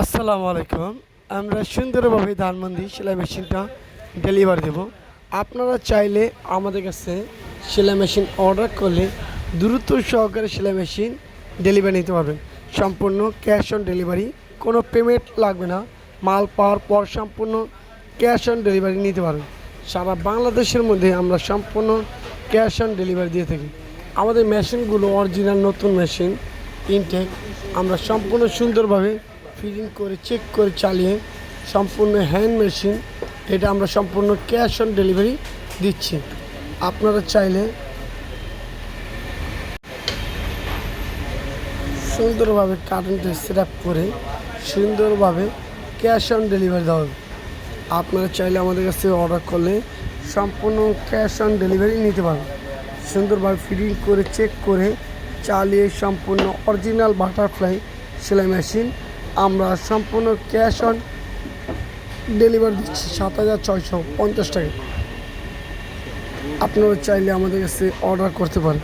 আসসালামু আলাইকুম। আমরা সুন্দরভাবে ধানমন্দি সেলাই মেশিনটা ডেলিভারি দেব। আপনারা চাইলে আমাদের কাছে সেলাই মেশিন অর্ডার করলে দ্রুত সহকারে সেলাই মেশিন ডেলিভারি নিতে পারবেন। সম্পূর্ণ ক্যাশ অন ডেলিভারি, কোনো পেমেন্ট লাগবে না। মাল পাওয়ার পর সম্পূর্ণ ক্যাশ অন ডেলিভারি নিতে পারবেন। সারা বাংলাদেশের মধ্যে আমরা সম্পূর্ণ ক্যাশ অন ডেলিভারি দিয়ে থাকি। আমাদের মেশিনগুলো অরিজিনাল নতুন মেশিন, ইনটেক। আমরা সম্পূর্ণ সুন্দরভাবে ফিটিং করে, চেক করে চালিয়ে সম্পূর্ণ হ্যান্ড মেশিন, এটা আমরা সম্পূর্ণ ক্যাশ অন ডেলিভারি দিচ্ছি। আপনারা চাইলে সুন্দরভাবে কারেন্টে সেট আপ করে সুন্দরভাবে ক্যাশ অন ডেলিভারি দেওয়া হবে। আপনারা চাইলে আমাদের কাছ অর্ডার করলে সম্পূর্ণ ক্যাশ অন ডেলিভারি নিতে পারবেন। সুন্দরভাবে ফিটিং করে, চেক করে চালিয়ে সম্পূর্ণ অরিজিনাল বাটারফ্লাই সেলাই মেশিন আমরা সম্পূর্ণ ক্যাশ অন ডেলিভারি দিচ্ছি সাত হাজার ছয়শো পঞ্চাশ টাকা। আপনারা চাইলে আমাদের কাছে অর্ডার করতে পারেন।